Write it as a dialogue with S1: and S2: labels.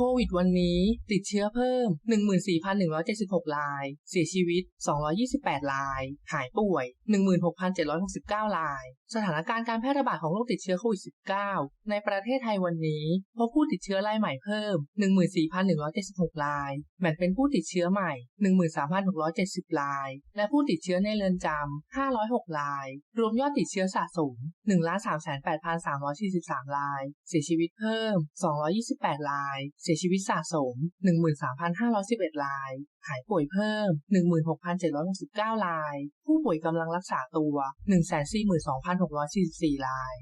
S1: โควิดวันนี้ติดเชื้อเพิ่ม 14,176 ราย เสียชีวิต 228 ราย หายป่วย 16,769 ราย สถานการณ์การแพร่ระบาดของโรคติดเชื้อโควิด -19 ในประเทศไทยวันนี้ พบผู้ติดเชื้อรายใหม่เพิ่ม 14,176 ราย แบ่งเป็นผู้ติดเชื้อใหม่ 13,670 ราย และผู้ติดเชื้อในเรือนจำ 506 ราย รวมยอดติดเชื้อสะสม 1 3 8 3 4 3 ราย เสียชีวิตเพิ่ม 228 รายสียชีวิตสะสม 13,511 ราย หายป่วยเพิ่ม 16,769 ราย ผู้ป่วยกำลังรักษาตัว 142,644 ราย